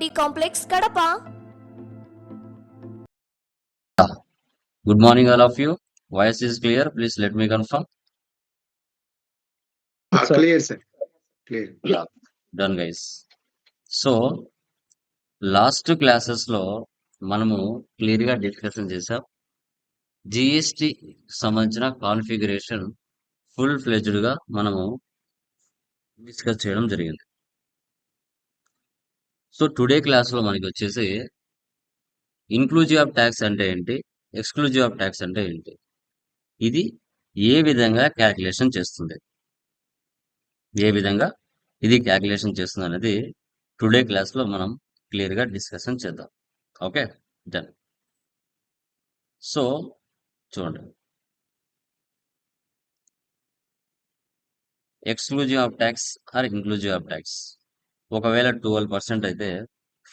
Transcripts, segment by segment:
IT complex Kadapa. Good morning all of you. Voice is clear. Please let me confirm. Clear clear. Done guys. So last క్లాసెస్లో మనము క్లియర్గా discussion చేసాం GST సంబంధించిన configuration full ఫ్లెజ్డ్గా మనము discuss చేయడం జరిగింది. So today క్లాస్లో మనకి వచ్చేసి ఇన్క్లూజివ్ ఆఫ్ ట్యాక్స్ అంటే ఏంటి? ఎక్స్క్లూజివ్ ఆఫ్ ట్యాక్స్ అంటే ఏంటి? ఇది ఏ విధంగా క్యాల్కులేషన్ చేస్తుంది? ఏ విధంగా ఇది క్యాల్కులేషన్ చేస్తుంది అనేది టుడే క్లాస్లో మనం క్లియర్గా డిస్కషన్ చేద్దాం. ఓకే? డన్. సో చూడండి. Exclusive of tax or inclusive of tax ఒకవేళ ట్వెల్వ్ పర్సెంట్ అయితే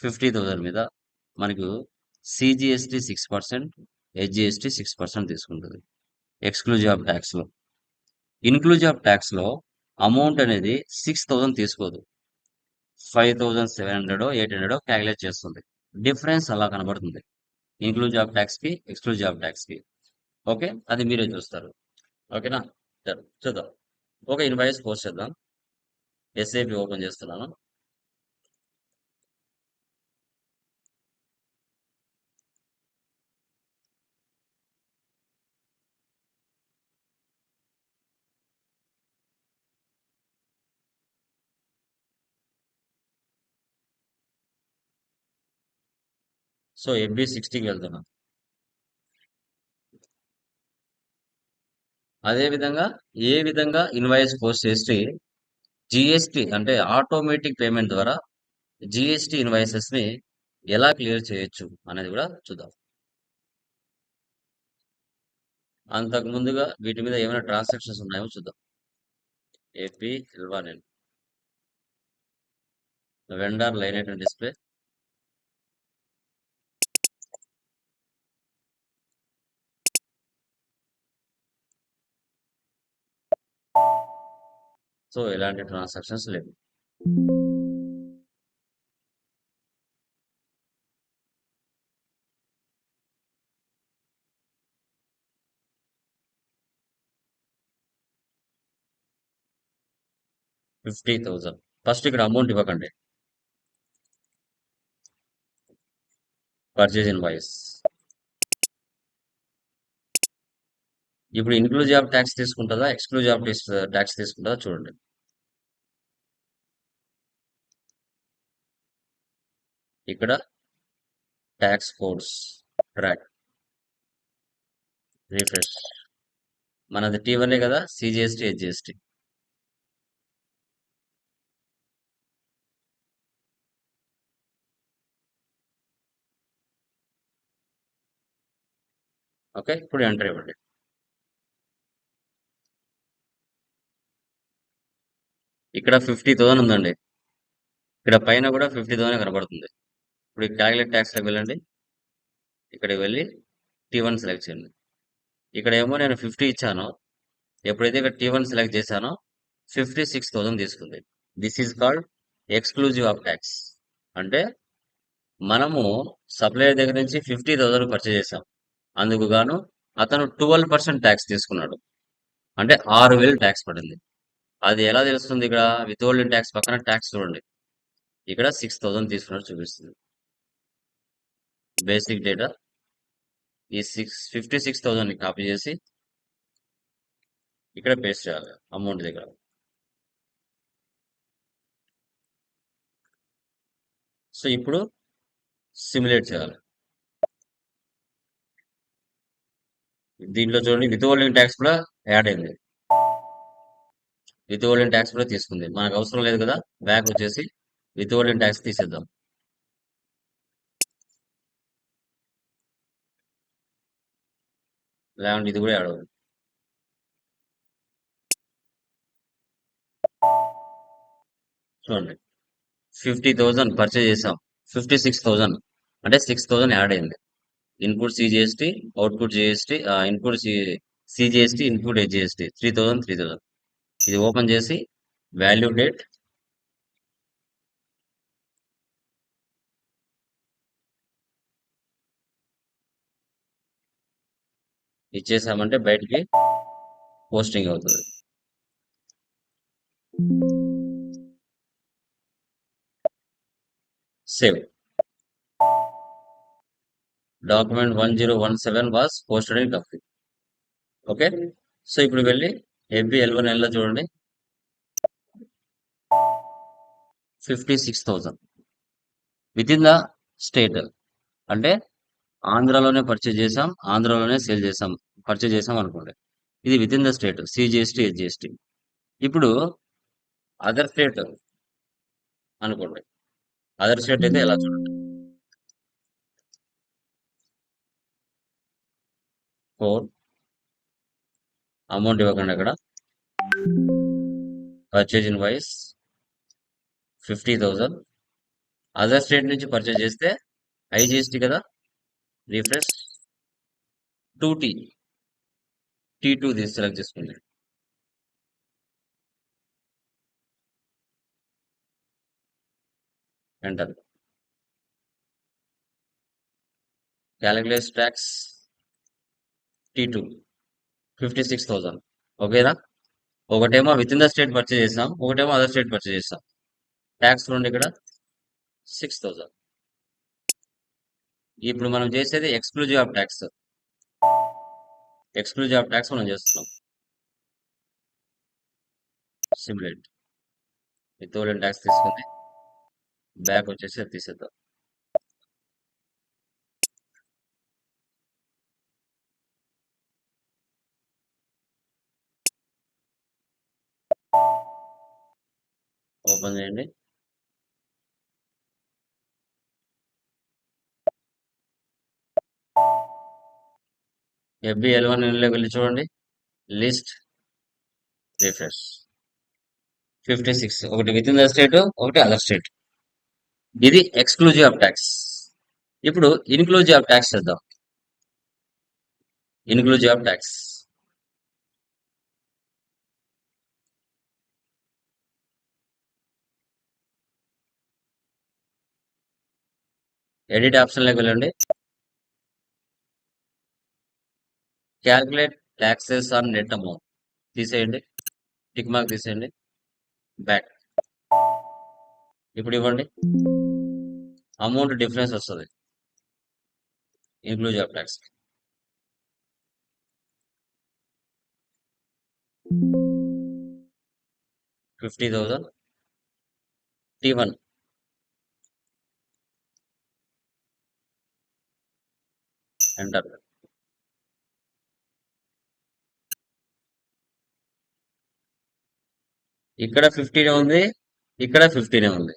ఫిఫ్టీ థౌసండ్ మీద మనకు CGST six percent SGST six percent తీసుకుంటుంది. ఎక్స్క్లూజివ్ ఆఫ్ ట్యాక్స్లో ఇన్క్లూజివ్ ఆఫ్ ట్యాక్స్లో అమౌంట్ అనేది సిక్స్ థౌసండ్ తీసుకోదు. Five thousand seven hundred eight hundred calculate చేస్తుంది. డిఫరెన్స్ అలా కనబడుతుంది. ఇన్క్లూజివ్ ఆఫ్ ట్యాక్స్కి ఎక్స్క్లూజివ్ ఆఫ్ ట్యాక్స్కి ఓకే అది మీరే చూస్తారు. ఓకేనా చూద్దాం. ఒక ఇన్వాయిస్ పోస్ట్ చేద్దాం. ఎస్ఐపి ఓపెన్ చేస్తున్నాను. సో ఎఫ్బి సిక్స్టీకి వెళ్తున్నాం అదేవిధంగా ఏ విధంగా ఇన్వాయిస్ పోస్ట్ చేస్తే జిఎస్టి అంటే ఆటోమేటిక్ పేమెంట్ ద్వారా జిఎస్టి ఇన్వాయిసెస్ని ఎలా క్లియర్ చేయొచ్చు అనేది కూడా చూద్దాం. అంతకు ముందుగా వీటి మీద ఏమైనా ట్రాన్సాక్షన్స్ ఉన్నాయో చూద్దాం. AP L one vendor line display. So ఎలాంటి ట్రాన్సాక్షన్స్ లేవు. ఫిఫ్టీ థౌజండ్ ఫస్ట్ ఇక్కడ అమౌంట్ ఇవ్వకండి. పర్చేజ్ ఇన్వాయిస్ ఇప్పుడు ఇన్క్లూజివ్ ఆఫ్ ట్యాక్స్ తీసుకుంటుందా? ఎక్స్క్లూజివ్ ఆఫ్ ట్యాక్స్ తీసుకుంటుందా? చూడండి. ఇక్కడ ట్యాక్స్ కోడ్స్ ట్రాక్ రిఫ్రెష్ మనది టీ వన్ఏ కదా? సిజిఎస్టీ హెచ్జిఎస్టీ ఓకే ఇప్పుడు ఎంటర్ ఇవ్వండి. ఇక్కడ ఫిఫ్టీ థౌసండ్ ఉందండి. ఇక్కడ పైన కూడా ఫిఫ్టీ థౌసండ్ కనబడుతుంది. ఇప్పుడు క్యాలిక్యులేట్ ట్యాక్స్లోకి వెళ్ళండి. ఇక్కడ వెళ్ళి టీ వన్ సెలెక్ట్ చేయండి. ఇక్కడ ఏమో నేను ఫిఫ్టీ ఇచ్చాను. ఎప్పుడైతే ఇక్కడ టీ వన్ సెలెక్ట్ చేశానో ఫిఫ్టీ సిక్స్ థౌసండ్ తీసుకుంది. This is called exclusive of tax అంటే మనము సప్లయర్ దగ్గర నుంచి ఫిఫ్టీ థౌసండ్ పర్చేజ్ చేసాం అందుకు గాను అతను ట్వెల్వ్ పర్సెంట్ ట్యాక్స్ తీసుకున్నాడు. అంటే ఆరు వేలు ట్యాక్స్ పడింది. అది ఎలా తెలుస్తుంది ఇక్కడ? విత్ హోల్డింగ్ ట్యాక్స్ పక్కన ట్యాక్స్ చూడండి. ఇక్కడ సిక్స్ థౌసండ్ తీసుకున్నట్టు చూపిస్తుంది. బేసిక్ డేటా ఈ six fifty six thousand copy చేసి ఇక్కడ పేస్ట్ చేయాలి అమౌంట్ దగ్గర. సో ఇప్పుడు సిమ్యులేట్ చేయాలి. దీంట్లో చూడండి విత్ హోల్డింగ్ ట్యాక్స్ కూడా యాడ్ అయింది. విత్ హోల్డింగ్ ట్యాక్స్ కూడా తీసుకుంది. మనకు అవసరం లేదు కదా బ్యాక్ వచ్చేసి విత్ హోల్డింగ్ ట్యాక్స్ తీసేద్దాం. లేదంటే ఇది కూడా యాడ్ చూడండి ఫిఫ్టీ థౌజండ్ పర్చేజ్ చేసాం ఫిఫ్టీ సిక్స్ థౌజండ్ అంటే సిక్స్ థౌజండ్ యాడ్ అయింది. Input CGST output GST input CGST input SGST three thousand three thousand ఇది ఓపెన్ చేసి వాల్యూ డేట్ ఇచ్చేసామంటే బయటికి పోస్టింగ్ అవుతుంది. Save document one zero one seven was posted in కఫీ okay so ఇప్పుడు వెళ్ళి FB L one ఎల్లో చూడండి fifty six thousand within the state అంటే ఆంధ్రాలోనే పర్చేజ్ చేసాం ఆంధ్రాలోనే సేల్ చేసాం పర్చేజ్ చేసాం అనుకోండి. ఇది within the state CGST SGST ఇప్పుడు అదర్ స్టేట్ అనుకోండి. అదర్ స్టేట్ అయితే ఎలా చూడండి ఫోర్ అమౌంట్ ఇవ్వకండి అక్కడ. Purchase invoice fifty thousand other state నుంచి పర్చేజ్ చేస్తే ఐజిఎస్టీ కదా? Refresh two T T two తీసి సెలెక్ట్ చేసుకుంది. Enter calculate tax T two fifty six thousand ఓకేనా ఒకటేమో within the state purchase చేసాం ఒకటేమో అదర్ స్టేట్ పర్చేజ్ చేసాం ట్యాక్స్ చూడండి ఇక్కడ సిక్స్ థౌజండ్ ఇప్పుడు మనం చేసేది exclusive of tax exclusive of tax మనం చేస్తున్నాం. సిమ్యులేట్ విత్ ట్యాక్స్ తీసుకుంది బ్యాక్ వచ్చేసి అది తీసేద్దాం. ఓపెన్ చేయండి. ఎఫ్బి ఎల్ వన్ వెళ్ళి చూడండి లిస్ట్ రిఫ్రెష్ ఫిఫ్టీ సిక్స్ ఒకటి విత్ ఇన్ ద స్టేట్ ఒకటి అదర్ స్టేట్ ఇది ఎక్స్క్లూజివ్ ఆఫ్ ట్యాక్స్ ఇప్పుడు ఇన్క్లూజివ్ ఆఫ్ ట్యాక్స్ చేద్దాం. ఇన్క్లూజివ్ ఆఫ్ ట్యాక్స్ ఎడిట్ ఆప్షన్లోకి వెళ్ళండి calculate taxes on net amount తీసేయండి. టిక్ మార్క్ తీసేయండి. బ్యాక్ ఇప్పుడు ఇవ్వండి. అమౌంట్ డిఫరెన్స్ వస్తుంది. Inclusive of tax fifty thousand T one enter ఇక్కడ ఫిఫ్టీనే ఉంది ఇక్కడ ఫిఫ్టీనే ఉంది.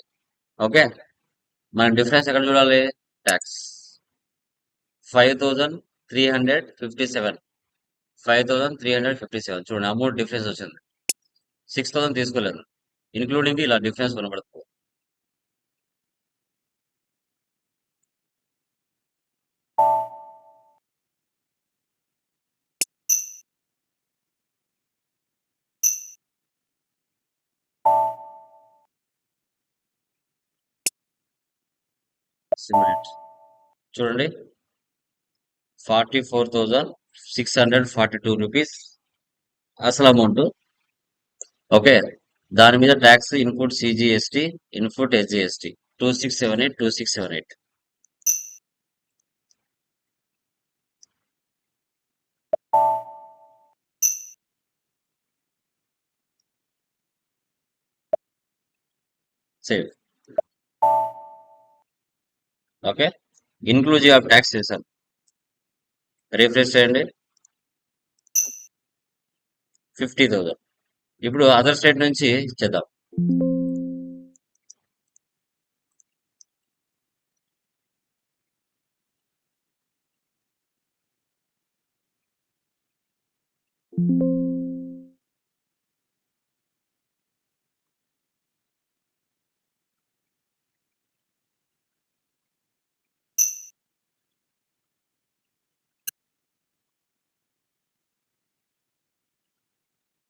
ఓకే మనం డిఫరెన్స్ ఎక్కడ చూడాలి? Tax five thousand three hundred fifty seven five thousand three hundred fifty seven చూడండి అమౌంట్ డిఫరెన్స్ వచ్చింది. సిక్స్ థౌసండ్ తీసుకోలేదు. ఇంక్లూడింగ్ ఇలా డిఫరెన్స్ కనబడుతుంది. సిమెంట్ చూడండి. Forty four thousand six hundred forty two rupees అసలు అమౌంట్ ఓకే. దాని మీద tax input CGST input SGST two six seven eight two six seven eight save okay? Inclusive of tax refresh చేయండి. Fifty thousand ఇప్పుడు other state నుంచి చేద్దాం.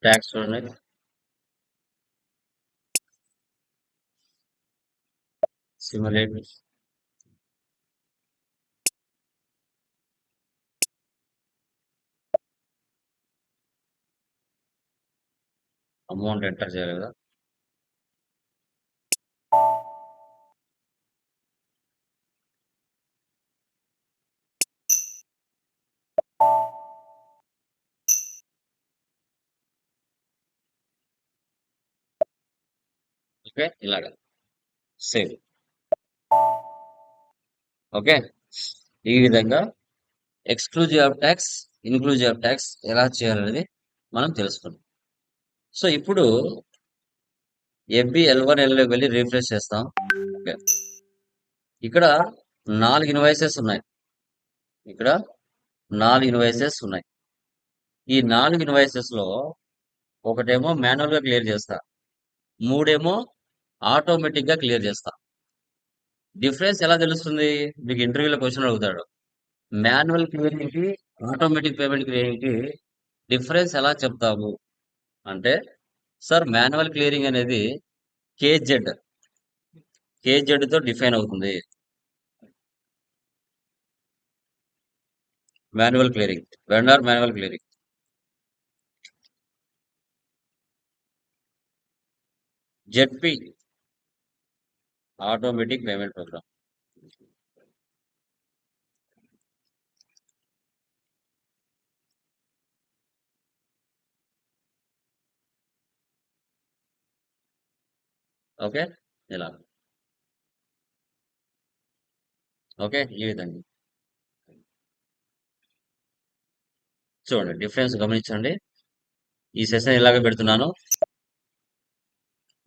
Tax చూడండి simulate amount enter చేయాలి కదా ఓకే? ఇలాగ. Save okay? ఈ విధంగా exclusive of tax inclusive of tax ఎలా చేయాలనేది మనం తెలుసుకున్నాం. సో ఇప్పుడు ఎఫ్బి ఎల్ వన్ ఎల్ వెళ్ళి రీఫ్రెష్ చేస్తాం. ఓకే? ఇక్కడ నాలుగు ఇన్వాయిసెస్ ఉన్నాయి. ఇక్కడ నాలుగు ఇన్వాయిసెస్ ఉన్నాయి. ఈ నాలుగు ఇన్వాయిసెస్లో ఒకటేమో మాన్యువల్గా క్లియర్ చేస్తా. మూడేమో ఆటోమేటిక్గా క్లియర్ చేస్తా. డిఫరెన్స్ ఎలా తెలుస్తుంది? మీకు ఇంటర్వ్యూలో క్వశ్చన్ అడుగుతాడు. మాన్యువల్ క్లియరింగ్కి ఆటోమేటిక్ పేమెంట్ క్లియరింగ్కి డిఫరెన్స్ ఎలా చెప్తాము? అంటే సార్ మాన్యువల్ క్లియరింగ్ అనేది కేజెడ్. కేజెడ్తో డిఫైన్ అవుతుంది. Manual clearing. Vendor manual clearing. ZP. Automatic payment program. Okay? ఇలా. ఓకే? ఈ విధంగా. చూడండి డిఫరెన్స్ గమనించండి. ఈ సెషన్ ఇలాగే పెడుతున్నాను.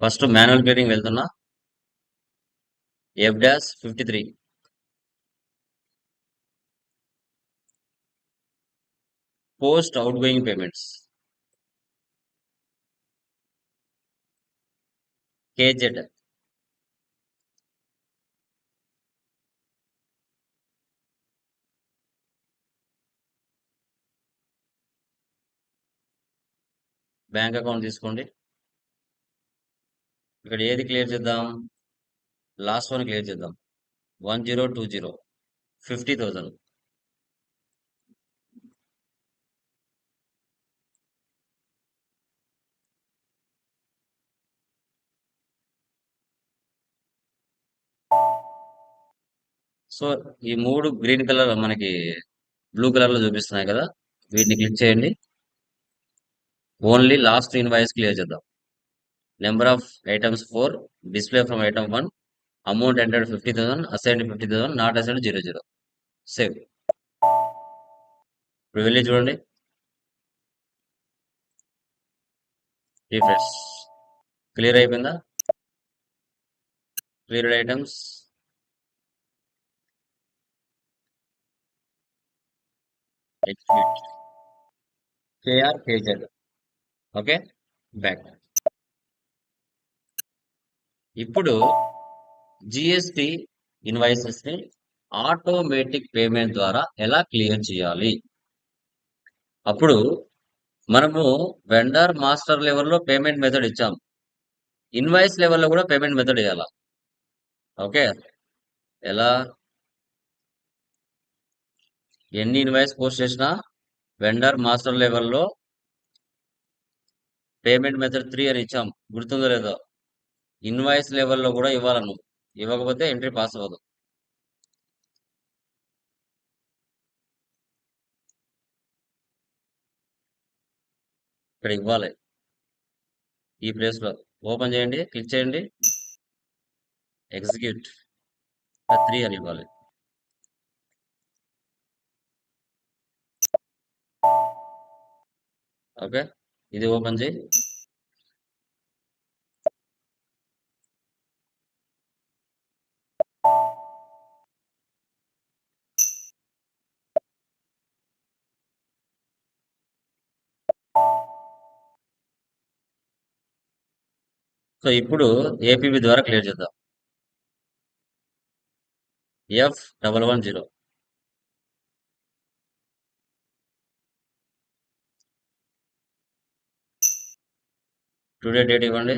ఫస్ట్ మాన్యువల్ క్లియరింగ్ వెళ్తున్నా. F dash fifty three post outgoing payments KZ bank account తీసుకోండి. ఇక్కడ ఏది క్లియర్ చేద్దాం? లాస్ట్ వన్ క్లియర్ చేద్దాం. One zero two zero. Fifty thousand so ఈ మూడు గ్రీన్ కలర్ మనకి బ్లూ కలర్లో చూపిస్తున్నాయి కదా. వీటిని క్లిక్ చేయండి. ఓన్లీ లాస్ట్ ఇన్వాయిస్ క్లియర్ చేద్దాం. Number of items four display from item one amount entered fifty thousand assign fifty thousand not assign zero zero save ఇప్పుడు వెళ్ళి చూడండి రిఫ్రెష్ క్లియర్ అయిపోయిందా? Cleared items exit KR KZ okay back ఇప్పుడు GST ఇన్వాయిసెస్ని automatic payment ద్వారా ఎలా clear చేయాలి? అప్పుడు మనము వెండర్ మాస్టర్ లెవెల్లో పేమెంట్ మెథడ్ ఇచ్చాం. ఇన్వాయిస్ లెవెల్లో కూడా పేమెంట్ మెథడ్ ఇవ్వాలా ఓకే? ఎలా? ఎన్ని ఇన్వాయిస్ పోస్ట్ చేసినా వెండర్ మాస్టర్ లెవెల్లో పేమెంట్ మెథడ్ త్రీ అని ఇచ్చాం. గుర్తుందో లేదో? ఇన్వాయిస్ లెవెల్లో కూడా ఇవ్వాలను. నువ్వు ఇవ్వకపోతే ఎంట్రీ పాస్ అవ్వదు. ఇక్కడ ఇవ్వాలి. ఈ ప్లేస్లో ఓపెన్ చేయండి క్లిక్ చేయండి. ఎగ్జిక్యూట్. త్రీ అని ఇవ్వాలి. ఓకే? ఇది ఓపెన్ చేయి. సో ఇప్పుడు ఏపీబీ ద్వారా క్లియర్ చేద్దాం. F double one zero today date ఇవ్వండి.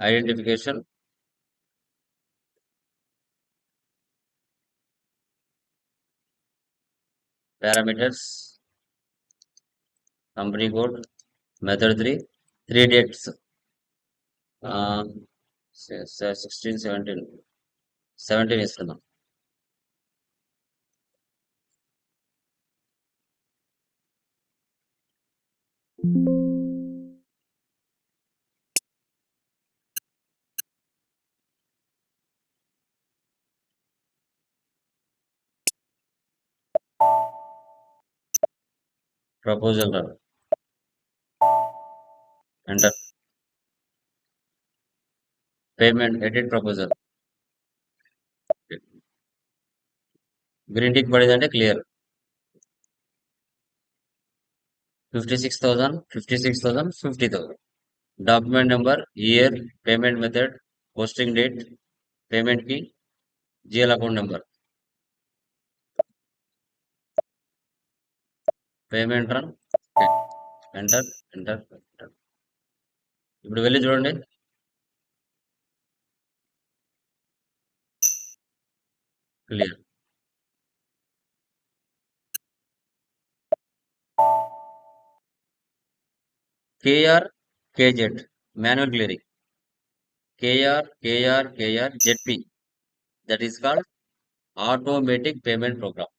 Identification parameters company code method three three dates sixteen seventeen seventeen ఇస్తున్నాం proposal run enter payment edit proposal green tick పడిందంటే clear fifty six thousand fifty six thousand fifty thousand document number year payment method posting date పేమెంట్కి GL account number payment run enter enter ఇప్పుడు వెళ్ళి చూడండి. Clear. KR KZ manual clearing. KR KR KR ZP. That is called automatic payment program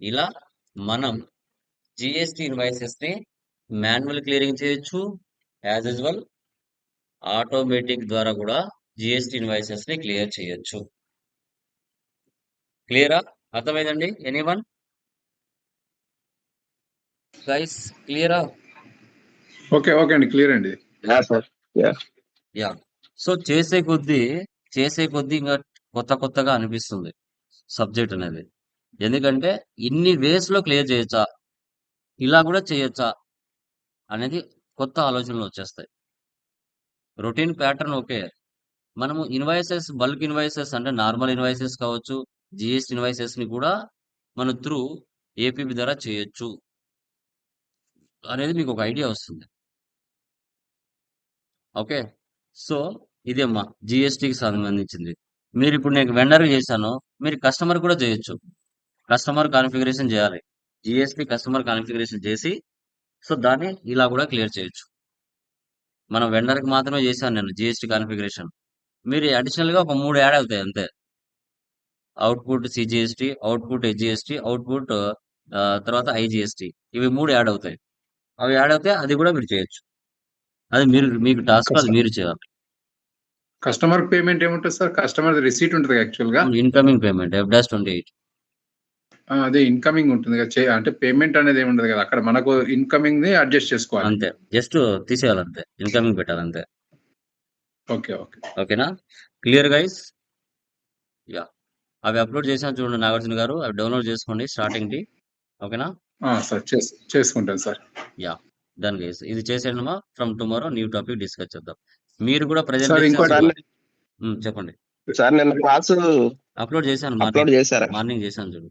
ఇలా మనం GST ఇన్వాయిసెస్ని manual clearing చేయొచ్చు. As usual automatic ద్వారా కూడా GST ఇన్వాయిసెస్ని క్లియర్ చేయొచ్చు. క్లియరా అర్థమైందండి? ఎనీవన్ గైస్ క్లియరా ఓకే ఓకే అండి. క్లియర్ అండి. Yeah sir yeah yeah so చేసే కొద్దీ చేసే కొద్దీ ఇంకా కొత్త కొత్తగా అనిపిస్తుంది సబ్జెక్ట్ అనేది. ఎందుకంటే ఇన్ని వేస్లో క్లియర్ చేయొచ్చా? ఇలా కూడా చేయొచ్చా? అనేది కొత్త ఆలోచనలు వచ్చేస్తాయి. Routine pattern okay. మనము ఇన్వాయిసెస్ బల్క్ ఇన్వాయిసెస్ అంటే నార్మల్ ఇన్వాయిసెస్ కావచ్చు జిఎస్టి ఇన్వాయిసెస్ని కూడా మన త్రూ ఏపీబీ ద్వారా చేయొచ్చు అనేది మీకు ఒక ఐడియా వస్తుంది. ఓకే. సో ఇదేమ్మా జిఎస్టికి సంబంధించింది. మీరు ఇప్పుడు నేను వెండర్ చేశాను మీరు కస్టమర్ కూడా చేయొచ్చు. కస్టమర్ కాన్ఫిగరేషన్ చేయాలి. జిఎస్టి కస్టమర్ కాన్ఫిగరేషన్ చేసి సో దాన్ని ఇలా కూడా క్లియర్ చేయొచ్చు. మనం వెండర్కి మాత్రమే చేశాను నేను జిఎస్టి కాన్ఫిగరేషన్. మీరు అడిషనల్గా ఒక మూడు యాడ్ అవుతాయి అంతే. Output CGST output HGST output తర్వాత ఐజిఎస్టి ఇవి మూడు యాడ్ అవుతాయి. అవి యాడ్ అవుతే అది కూడా మీరు చేయొచ్చు. అది మీరు మీకు టాస్క్ అది మీరు చేయాలి. కస్టమర్ పేమెంట్ ఏముంటుంది సార్? కస్టమర్ రిసీట్ ఉంటుంది యాక్చువల్గా incoming payment F dash twenty eight అదే ఇన్కమింగ్ ఉంటుంది కదా చే- అంటే పేమెంట్ అనేది ఏమి ఉండదు కదా అక్కడ మనకు ఇన్కమింగ్ని అడ్జస్ట్ చేసుకోవాలి. అంతే. జస్ట్ తీసేయాలంతే. ఇన్కమింగ్ పెట్టాలంతే. Okay okay. ఓకేనా? క్లియర్ గైస్ యా అవి అప్లోడ్ చేసాను చూడండి నాగార్జున గారు. అవి డౌన్లోడ్ చేసుకోండి స్టార్టింగ్ ది ఓకేనా? ఆ, సార్ చేస్ చేసుకుంటాను సార్. యా డన్ గైస్ ఇది చేసేయడమా? From tomorrow new topic discuss చేద్దాం. మీరు కూడా సార్ ఇంకోటి ప్రజెంటేషన్ చెప్పండి. సార్ నిన్న క్లాస్ అప్లోడ్ చేశాను అప్లోడ్ మార్నింగ్ చేశారా? మార్నింగ్ చేశాను చూడు.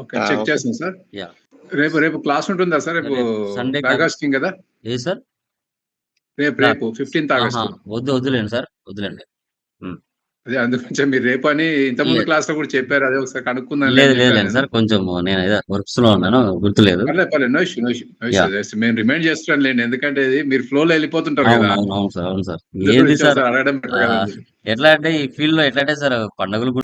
Okay check. చేస్తాను సార్ Yeah. రేపు రేపు క్లాస్ ఉంటుందా సార్ రేపు కాదు. ఆగస్టింగ్ కదా ఏ సార్ రేపు రేపు ఫిఫ్టీన్త్ ఆగస్ట్ వద్దు వద్దులేండి సార్ వద్దులేండి అదే అందుకొంచెం మీరు రేపు అని ఇంతకుముందు లేదు. క్లాస్‌లో కూడా చెప్పారు. అదే ఒకసారి కనుక్కుందాంలే లేదు లేదు లేండి. సార్. కొంచెం నేను ఏదో వర్క్స్‌లో ఉన్నాను. గుర్తులేదు. పర్లేదు పర్లేదు. No issue. No issue. మేము రిమైండ్ చేస్తున్నాంలేండి. ఎందుకంటే ఇది మీరు ఫ్లోలో ఎళ్ళిపోతుంటారు అవును. కదా! అవును. అవును సార్. అవును సార్. ఏంది సార్ అడగడం. ఎట్లా అంటే ఈ ఫీల్డ్‌లో ఎట్లా అంటే సార్ పండుగలు గు